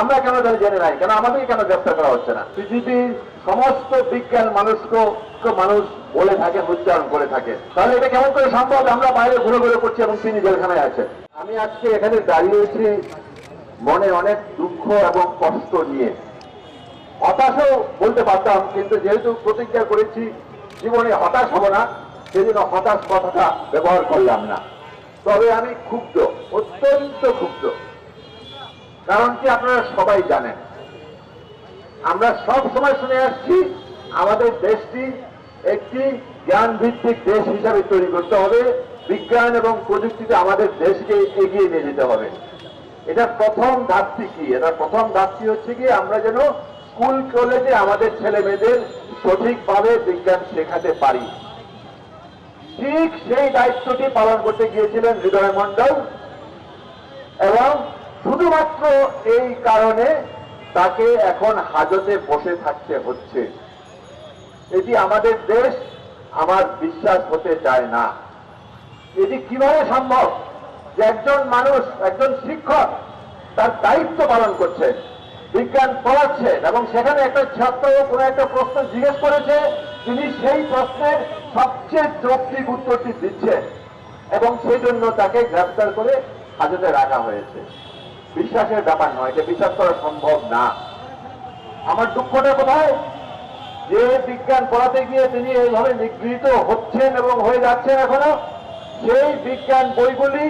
আমরা কেন জানি, জেনে নাই। কেন আমাদেরকে কেন গ্রেফতার করা হচ্ছে না? পৃথিবীর সমস্ত বিজ্ঞান মানুষকে মানুষ বলে থাকে, উচ্চারণ করে থাকে। তাহলে এটা কেমন করে সম্ভব? আমরা বাইরে ঘুরে ঘুরে করছি এবং তিনি জেলখানায় আছেন। আমি আজকে এখানে দাঁড়িয়েছি মনে অনেক দুঃখ এবং কষ্ট নিয়ে। হতাশও বলতে পারতাম, কিন্তু যেহেতু প্রতিজ্ঞা করেছি, জীবনে হতাশ হব না, সেজন্য হতাশ কথাটা ব্যবহার করলাম না। তবে আমি ক্ষুব্ধ, অত্যন্ত ক্ষুব্ধ। কারণ কি আপনারা সবাই জানেন? আমরা সব সময় শুনে আসছি, আমাদের দেশটি একটি জ্ঞান ভিত্তিক দেশ হিসাবে তৈরি করতে হবে, বিজ্ঞান এবং প্রযুক্তিতে আমাদের দেশকে এগিয়ে নিয়ে যেতে হবে। এটা প্রথম ধাপটি কি? এটা প্রথম ধাপটি হচ্ছে কি, আমরা যেন স্কুল, কলেজে আমাদের ছেলে মেয়েদের সঠিকভাবে বিজ্ঞান শেখাতে পারি। ঠিক সেই দায়িত্বটি পালন করতে গিয়েছিলেন হৃদয় মন্ডল এবং শুধুমাত্র এই কারণে তাকে এখন হাজতে বসে থাকতে হচ্ছে। এটি আমাদের দেশ, আমার বিশ্বাস হতে চায় না। এটি কীভাবে সম্ভব যে একজন মানুষ, একজন শিক্ষক তার দায়িত্ব পালন করছেন বিজ্ঞান পড়াচ্ছেন এবং সেখানে একটা ছাত্র কোনো একটা প্রশ্ন জিজ্ঞেস করেছে, তিনি সেই প্রশ্নের সবচেয়ে যৌক্তিক উত্তরটি দিচ্ছেন এবং সেই জন্য তাকে গ্রেফতার করে হাজতে রাখা হয়েছে। বিশ্বাসের ব্যাপার নয়, এটা বিশ্বাস করা সম্ভব না। আমার দুঃখটা কোথায়? যে বিজ্ঞান পড়াতে গিয়ে তিনি এইভাবে নিগৃহীত হচ্ছেন এবং হয়ে যাচ্ছেন এখনও, সেই বিজ্ঞান বইগুলি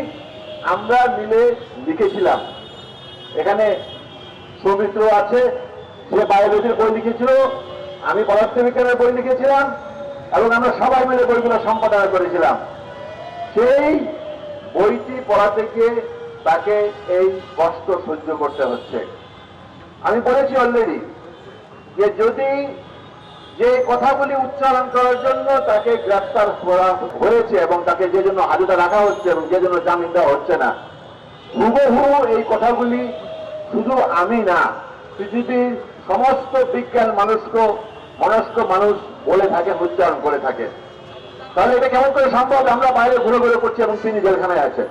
আমরা মিলে লিখেছিলাম। এখানে সৌমিত্র আছে, সে বায়োলজির বই লিখেছিল, আমি পদার্থবিজ্ঞানের বই লিখেছিলাম, এবং আমরা সবাই মিলে বইগুলো সম্পাদনা করেছিলাম। সেই বইটি পড়াতে গিয়ে তাকে এই কষ্ট সহ্য করতে হচ্ছে। আমি বলেছি অলরেডি যে যদি যে কথাগুলি উচ্চারণ করার জন্য তাকে গ্রেফতার করা হয়েছে এবং তাকে যে জন্য হাজতে রাখা হচ্ছে এবং যে জন্য জামিন দেওয়া হচ্ছে না, হুবহু এই কথাগুলি শুধু আমি না, পৃথিবীর সমস্ত বিজ্ঞান মানুষকে, মনস্ক মানুষ বলে থাকে, উচ্চারণ করে থাকে। তাহলে এটা কেমন করে সম্ভব? আমরা বাইরে ঘুরে ঘুরে করছি এবং তিনি জেলখানায় আছেন।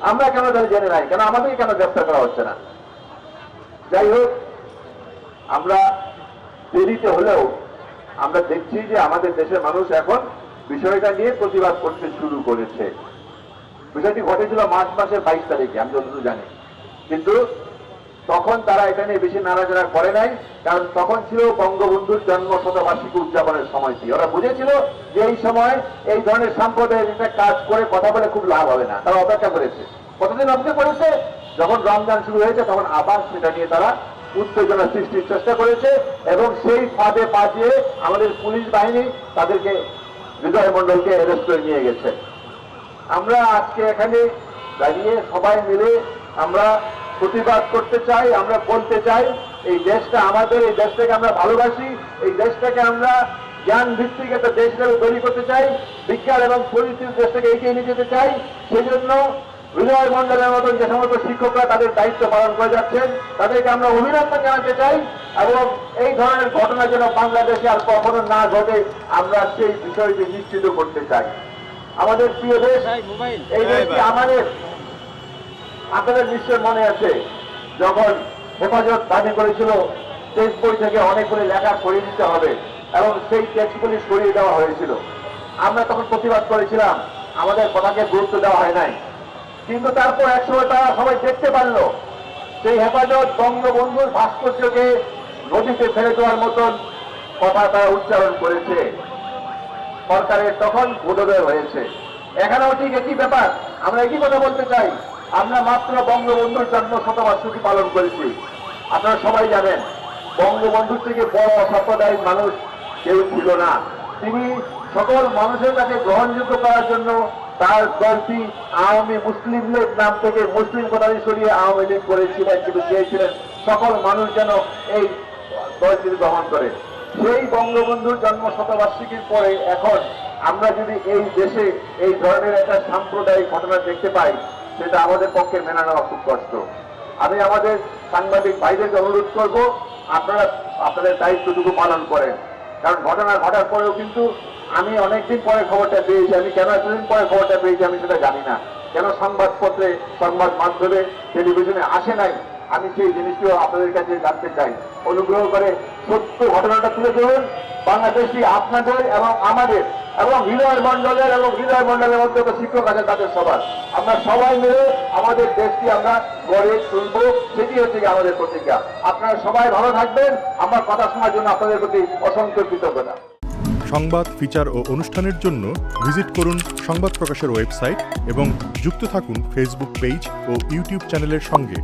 আমরা কেন জানি, জেনে নাই। কেন আমাদেরকে কেন গ্রেফতার করা হচ্ছে না? যাই হোক, আমরা দেরিতে হলেও আমরা দেখছি যে আমাদের দেশের মানুষ এখন বিষয়টা নিয়ে প্রতিবাদ করতে শুরু করেছে। বিষয়টি ঘটেছিল মার্চ মাসের বাইশ তারিখে, আমি যতটুকু জানি। কিন্তু তখন তারা এটা নিয়ে বেশি নাড়াচাড়া করে নাই, কারণ তখন ছিল বঙ্গবন্ধুর জন্ম শতবার্ষিকী উদযাপনের সময়টি। ওরা বুঝেছিল যে এই সময় এই ধরনের সাম্প্রদায়িক কাজ করে কথা বলে খুব লাভ হবে না। তারা অপেক্ষা করেছে। কতদিন অপেক্ষা করেছে? যখন রমজান শুরু হয়েছে, তখন আবার সেটা নিয়ে তারা উত্তেজনা সৃষ্টির চেষ্টা করেছে এবং সেই ফাঁদে পা দিয়ে আমাদের পুলিশ বাহিনী তাদেরকে হৃদয় মন্ডলকে অ্যারেস্ট করে নিয়ে গেছে। আমরা আজকে এখানে দাঁড়িয়ে সবাই মিলে আমরা প্রতিবাদ করতে চাই আমরা বলতে চাই এই দেশটা আমাদের এই দেশটাকে আমরা ভালোবাসি এই দেশটাকে আমরা জ্ঞান ভিত্তিক একটা দেশ হিসেবে তৈরি করতে চাই বিজ্ঞান এবং প্রযুক্তির দেশটাকে এগিয়ে নিয়ে যেতে চাই। সেই জন্য হৃদয় মন্ডলের মতন যে সমস্ত শিক্ষকরা তাদের দায়িত্ব পালন করে যাচ্ছেন তাদেরকে আমরা অভিনন্দন জানাতে চাই এবং এই ধরনের ঘটনা যেন বাংলাদেশে আর কখনো না ঘটে আমরা সেই বিষয়টি নিশ্চিত করতে চাই। আমাদের প্রিয় দেশ এই দেশটি আমাদের আপনাদের নিশ্চয় মনে আছে, যখন হেফাজত দাবি করেছিল টেক্সট বই থেকে অনেকগুলি লেখা সরিয়ে দিতে হবে, এবং সেই টেক্সটগুলি সরিয়ে দেওয়া হয়েছিল। আমরা তখন প্রতিবাদ করেছিলাম, আমাদের কথাকে গুরুত্ব দেওয়া হয় নাই। কিন্তু তারপর একসময় তারা সবাই দেখতে পারল, সেই হেফাজত বঙ্গবন্ধুর ভাস্কর্যকে নদীতে ফেলে দেওয়ার মতন কথা তারা উচ্চারণ করেছে। সরকারের তখন বোধোদয় হয়েছে। এখানেও ঠিক একই ব্যাপার, আমরা একই কথা বলতে চাই। আমরা মাত্র বঙ্গবন্ধুর জন্ম শতবার্ষিকী পালন করেছি। আপনারা সবাই জানেন বঙ্গবন্ধুর থেকে বড় অসাম্প্রদায়িক মানুষ কেউ ছিল না। তিনি সকল মানুষের কাছে গ্রহণযোগ্য করার জন্য তার দলটি আওয়ামী মুসলিম লীগ নাম থেকে মুসলিম কথাটি সরিয়ে আওয়ামী লীগ করেছিলেন, কিন্তু চেয়েছিলেন সকল মানুষ যেন এই দলটি গ্রহণ করে। সেই বঙ্গবন্ধুর জন্ম শতবার্ষিকীর পরে এখন আমরা যদি এই দেশে এই ধরনের একটা সাম্প্রদায়িক ঘটনা দেখতে পাই সেটা আমাদের পক্ষে মেনে নেওয়া খুব কষ্ট। আমি আমাদের সাংবাদিক ভাইদেরকে অনুরোধ করব, আপনারা আপনাদের দায়িত্বটুকু পালন করেন। কারণ ঘটনা ঘটার পরেও কিন্তু আমি অনেকদিন পরে খবরটা পেয়েছি। আমি কেন এতদিন পরে খবরটা পেয়েছি আমি সেটা জানি না। কেন সংবাদপত্রে, সংবাদ মাধ্যমে, টেলিভিশনে আসে নাই? আমি সেই জিনিসটিও আপনাদের কাছে জানতে চাই। অনুগ্রহ করে সত্য ঘটনাটা তুলে ধরুন। বাংলাদেশি আপনাদের এবং আমাদের এবং হৃদয় মন্ডলের এবং হৃদয় মন্ডলের মধ্যে শিক্ষক আছে, তাদের সবার। আমরা সবাই মিলে আমাদের দেশটি আমরা গড়ে তুলব, সেটি হচ্ছে আমাদের প্রতিজ্ঞা। আপনারা সবাই ভালো থাকবেন। আমার কথা শোনার জন্য আপনাদের প্রতি অসংখ্য কৃতজ্ঞতা। সংবাদ, ফিচার ও অনুষ্ঠানের জন্য ভিজিট করুন সংবাদ প্রকাশের ওয়েবসাইট এবং যুক্ত থাকুন ফেসবুক পেজ ও ইউটিউব চ্যানেলের সঙ্গে।